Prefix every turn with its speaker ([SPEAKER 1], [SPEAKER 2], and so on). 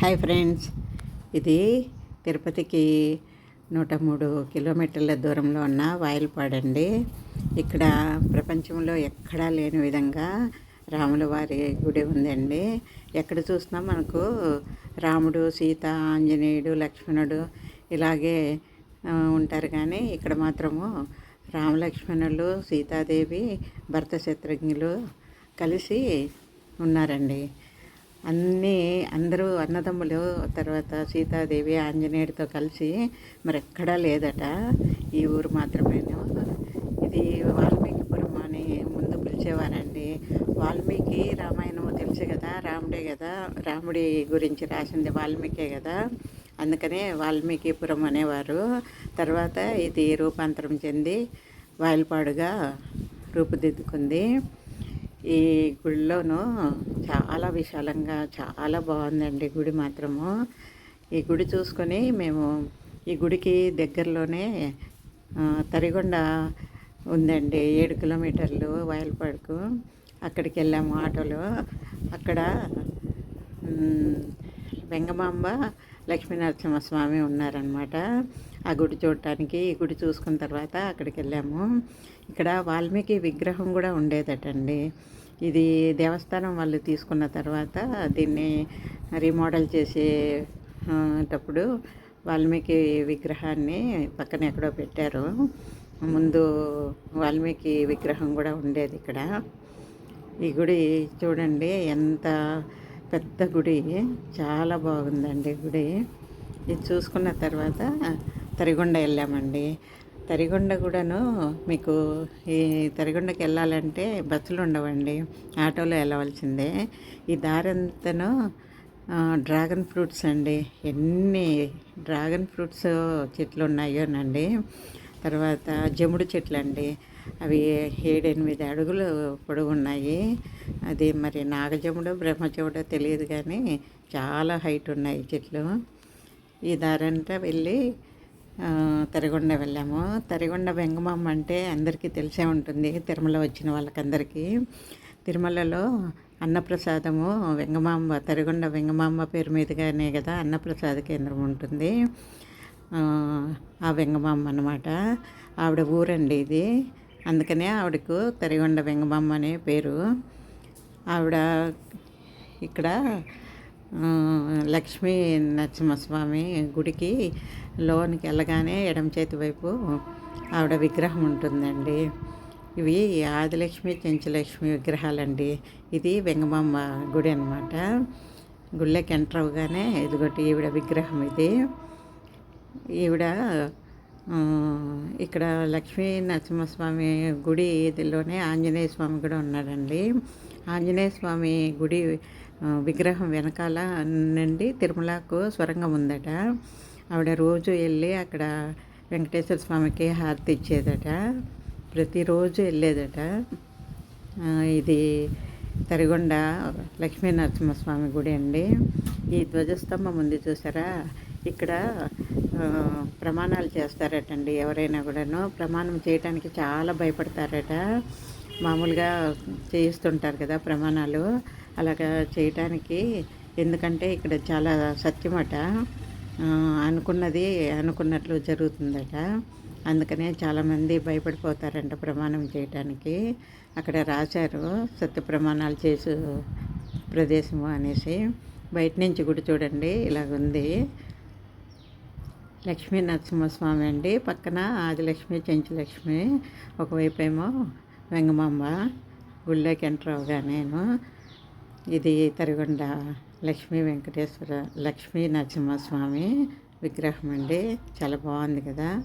[SPEAKER 1] Hi friends. ఇది తిరుపతికి నూట మూడు కిలోమీటర్ల దూరంలో ఉన్న వాయిల్పాడండి. ఇక్కడ ప్రపంచంలో ఎక్కడా లేని విధంగా రాముల వారి గుడి ఉందండి. ఎక్కడ చూసినా మనకు రాముడు సీత ఆంజనేయుడు లక్ష్మణుడు ఇలాగే ఉంటారు కానీ ఇక్కడ మాత్రము రామలక్ష్మణులు సీతాదేవి భర్త శత్రుఘ్నులు కలిసి ఉన్నారండి. అన్నీ అందరూ అన్నదమ్ములు తర్వాత సీతాదేవి ఆంజనేయుడితో కలిసి మరి ఎక్కడా లేదట. ఈ ఊరు మాత్రమేను. ఇది వాల్మీకిపురం అని ముందు పిలిచేవారండి. వాల్మీకి రామాయణము తెలుసు కదా రాముడే కదా రాముడి గురించి రాసింది వాల్మీకే కదా. అందుకనే వాల్మీకిపురం అనేవారు. తర్వాత ఇది రూపాంతరం చెంది వాయల్పాడుగా రూపుదిద్దుకుంది. ఈ గుడిలోనూ చాలా విశాలంగా చాలా బాగుందండి గుడి మాత్రము. ఈ గుడి చూసుకొని మేము ఈ గుడికి దగ్గరలోనే తరిగొండ ఉందండి. ఏడు కిలోమీటర్లు వయల్పాడుకు. అక్కడికి వెళ్ళాము ఆటోలో. అక్కడ వెంగమాంబ లక్ష్మీనరసింహ స్వామి ఉన్నారనమాట ఆ గుడి చూడటానికి ఈ గుడి చూసుకున్న తర్వాత అక్కడికి వెళ్ళాము. ఇక్కడ వాల్మీకి విగ్రహం కూడా ఉండేదటండి. ఇది దేవస్థానం వాళ్ళు తీసుకున్న తర్వాత దీన్ని రీమోడల్ చేసేటప్పుడు వాల్మీకి విగ్రహాన్ని పక్కన ఎక్కడో పెట్టారు. ముందు వాల్మీకి విగ్రహం కూడా ఉండేది ఇక్కడ. ఈ గుడి చూడండి ఎంత పెద్ద గుడి. చాలా బాగుందండి గుడి. ఇది చూసుకున్న తర్వాత తరిగొండ వెళ్ళామండి. తరిగొండ కూడాను మీకు ఈ తరిగొండకి వెళ్ళాలంటే బస్సులు ఉండవండి. ఆటోలో వెళ్ళవలసిందే. ఈ దారంతను డ్రాగన్ ఫ్రూట్స్ అండి. ఎన్ని డ్రాగన్ ఫ్రూట్స్ చెట్లు ఉన్నాయోనండి తర్వాత జముడు చెట్లు అండి అవి ఏడెనిమిది అడుగులు పొడుగు ఉన్నాయి అది మరి నాగజముడో బ్రహ్మజముడో తెలియదు కానీ చాలా హైట్ ఉన్నాయి చెట్లు. ఈ దారంతా వెళ్ళి తరిగొండ వెళ్ళాము. తరిగొండ వెంగమమ్మ అంటే అందరికీ తెలిసే ఉంటుంది. తిరుమల వచ్చిన వాళ్ళకందరికీ. తిరుమలలో అన్నప్రసాదము వెంగమాంబ తరిగొండ వెంగమాంబ పేరు మీదుగానే కదా అన్నప్రసాద కేంద్రం ఉంటుంది. ఆ, వెంగమాంబ అన్నమాట. ఆవిడ ఊరండి ఇది. అందుకనే ఆవిడకు తరిగొండ వెంగమాంబ అనే పేరు. ఆవిడ ఇక్కడ లక్ష్మీ నరసింహస్వామి గుడికి లోనికి వెళ్ళగానే ఎడమ చేతి వైపు ఆవిడ విగ్రహం ఉంటుందండి. ఇవి ఆదిలక్ష్మి చెంచులక్ష్మి విగ్రహాలండి. ఇది వెంగమాంబ గుడి అనమాట గుళ్ళకి ఎంటర్ అవగానే ఇదిగోటి ఈవిడ విగ్రహం ఇది. ఈవిడ ఇక్కడ లక్ష్మీ నరసింహస్వామి గుడి ఇదిలోనే ఆంజనేయ స్వామి కూడా ఉన్నాడండి. ఆంజనేయ స్వామి గుడి విగ్రహం వెనకాల నుండి తిరుమలకు స్వరంగం ఉందట. ఆవిడ రోజు వెళ్ళి అక్కడ వెంకటేశ్వర స్వామికి హారతి ఇచ్చేదట. ప్రతిరోజు వెళ్ళేదట. ఇది తరిగొండ లక్ష్మీ నరసింహస్వామి గుడి అండి. ఈ ధ్వజస్తంభం ఉంది చూసారా? ఇక్కడ ప్రమాణాలు చేస్తారటండి ఎవరైనా కూడాను. ప్రమాణం చేయటానికి చాలా భయపడతారట. మామూలుగా చేయిస్తుంటారు కదా ప్రమాణాలు. అలాగా చేయటానికి. ఎందుకంటే ఇక్కడ చాలా సత్యమట. అనుకున్నది అనుకున్నట్లు జరుగుతుందట. అందుకనే చాలామంది భయపడిపోతారంట ప్రమాణం చేయటానికి. అక్కడ రాశారు సత్య ప్రమాణాలు చేసు ప్రదేశము అనేసి. బయట నుంచి గుడి చూడండి ఇలాగుంది. లక్ష్మీ నరసింహస్వామి అండి. పక్కన ఆదిలక్ష్మి చెంచులక్ష్మి. ఒకవైపు ఏమో వెంగమాంబ. గుళ్ళోకి ఎంటర్ అవగానేను ఇది తరిగొండ లక్ష్మీ వెంకటేశ్వర లక్ష్మీ నరసింహస్వామి విగ్రహం అండి. చాలా బాగుంది కదా.